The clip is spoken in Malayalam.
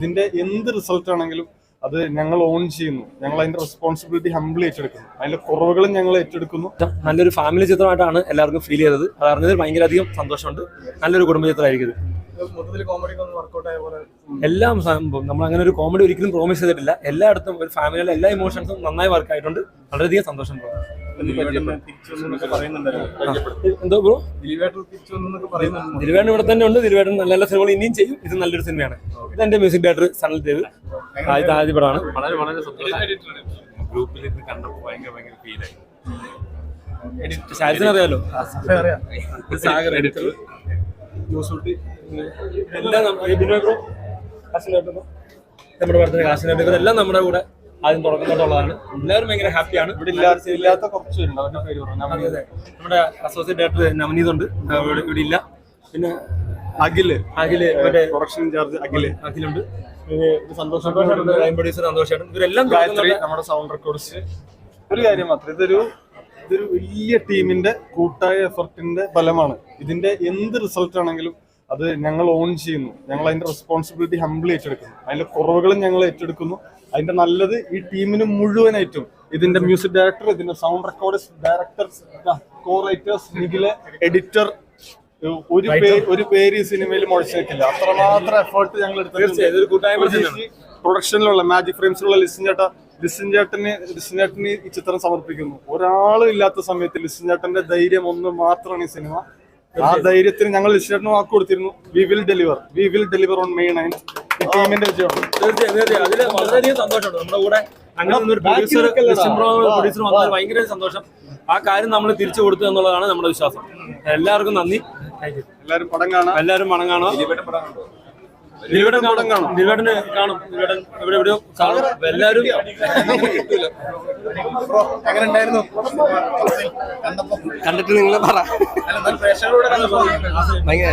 ഇതിന്റെ എന്ത് റിസൾട്ട് ആണെങ്കിലും അത് ഞങ്ങൾ ഓൺ ചെയ്യുന്നു. ഞങ്ങൾ അതിന്റെ റെസ്പോൺസിബിലിറ്റി ഹംബിൾ ഏറ്റെടുക്കുന്നു. അതിന്റെ കുറവുകളും ഞങ്ങൾ ഏറ്റെടുക്കുന്നു. നല്ലൊരു ഫാമിലി ചിത്രമായിട്ടാണ് എല്ലാവർക്കും ഫീൽ ചെയ്തത്. അത് അറിഞ്ഞതിൽ ഭയങ്കര അധികം സന്തോഷമുണ്ട്. നല്ലൊരു കുടുംബ ചിത്രമായിരിക്കും എല്ലാം സംഭവം നമ്മൾ അങ്ങനെ ഒരു കോമഡി ഒരിക്കലും പ്രോമിസ് ചെയ്തിട്ടില്ല. എല്ലായിടത്തും ഒരു ഫാമിലിയിലെ എല്ലാ ഇമോഷൻസും നന്നായി വർക്ക് ആയിട്ടുണ്ട്. വളരെയധികം സന്തോഷം. bro. എന്തോ ബ്രോ? ദിൽവേട്ടൻ ഇവിടെ തന്നെ ഉണ്ട്. ദിൽവേട്ടൻ നല്ല നല്ല സിനിമകൾ ഇനിയും ചെയ്യും. ഇത് നല്ലൊരു സിനിമയാണ്. ഇത് എന്റെ മ്യൂസിക് ഡയറക്ടർ സണൽ ദേവ്. ആദ്യത്തെ ആദ്യ പടമാണ് ഗ്രൂപ്പിൽ കണ്ടപ്പോൾ ഭയങ്കര ഭയങ്കര ഫീലായി അറിയാലോ? സാഗർ എഡിറ്റർ. നമ്മുടെ പടത്തിന് എല്ലാം നമ്മുടെ കൂടെ ആദ്യം തുടങ്ങുന്നതുള്ളതാണ് എല്ലാവരും ഭയങ്കര ഹാപ്പിയാണ്. ഇവിടെ ഇല്ലാത്ത ഇല്ലാത്ത കുറച്ച്. നമ്മുടെ അസോസിയേറ്റ് ഡയറക്ടർ നവനീത് ഉണ്ട്. ഇവിടെ ഇല്ല. പിന്നെ അഖിൽ. അഖിൽ മറ്റേ പ്രൊഡക്ഷൻ ഇൻചാർജ് അഖിൽ. അഖിലുണ്ട്. പിന്നെ സന്തോഷം പ്രൊഡ്യൂസർ സന്തോഷേട്ടൻ ഇവരെല്ലാം ഗായത്രി നമ്മുടെ സൗണ്ട് റെക്കോർഡ്സ് ഒരു കാര്യം മാത്രം. ഇതൊരു ഇതൊരു വലിയ ടീമിന്റെ കൂട്ടായ എഫർട്ടിന്റെ ഫലമാണ്. ഇതിന്റെ എന്ത് റിസൾട്ട് ആണെങ്കിലും അത് ഞങ്ങൾ ഓൺ ചെയ്യുന്നു. ഞങ്ങൾ അതിന്റെ റെസ്പോൺസിബിലിറ്റി ഹംബിൾ ഏറ്റെടുക്കുന്നു. അതിന്റെ കുറവുകളും ഞങ്ങൾ ഏറ്റെടുക്കുന്നു. അതിന്റെ നല്ലത് ഈ ടീമിന് മുഴുവനായിട്ടും ഇതിന്റെ മ്യൂസിക് ഡയറക്ടർ ഇതിന്റെ sound recorders director co writers Nikhil editor ഒരു പേര് ഒരു പേര് ഈ സിനിമയിൽ മുഴച്ചേക്കില്ല അത്രമാത്രം എഫേർട്ട് ഞങ്ങൾ എടുത്തിട്ടുണ്ട്. പ്രൊഡക്ഷനിലുള്ള മാജിക് ഫ്രെയിംസിലുള്ള ലിസിൻ ചേട്ട ലിസിൻ ചേട്ടന് ലിസിൻ ചേട്ടന് ഈ ചിത്രം സമർപ്പിക്കുന്നു. ഒരാളും ഇല്ലാത്ത സമയത്ത് ലിസിൻ ചേട്ടന്റെ ധൈര്യം ഒന്ന് മാത്രമാണ് ഈ സിനിമ. ആ ധൈര്യത്തിന് ഞങ്ങൾ ലിസിൻ വാക്ക് കൊടുത്തിരുന്നു. We will deliver we will deliver on May nine ഈ ടീമിന്റെ വിജയമാണ്. തീർച്ചയായും തീർച്ചയായും. അതിൽ വളരെയധികം സന്തോഷമുണ്ട്. നമ്മുടെ കൂടെ അങ്ങനെ ഒരു ബാക്കി പ്രൊഡ്യൂസർ പ്രൊഡ്യൂസർ വന്നതിൽ ഭയങ്കര സന്തോഷം. ആ കാര്യം നമ്മൾ തിരിച്ചു കൊടുത്തു എന്നുള്ളതാണ് നമ്മുടെ വിശ്വാസം. എല്ലാവർക്കും നന്ദി. എല്ലാവരും പടം കാണാം. എല്ലാവരും പടം കാണുക കാണും. കാണും. കാണും ഇവിടെ എവിടെയോ കാണും. കണ്ടിട്ട് നിങ്ങൾ പറ. ഭയങ്കര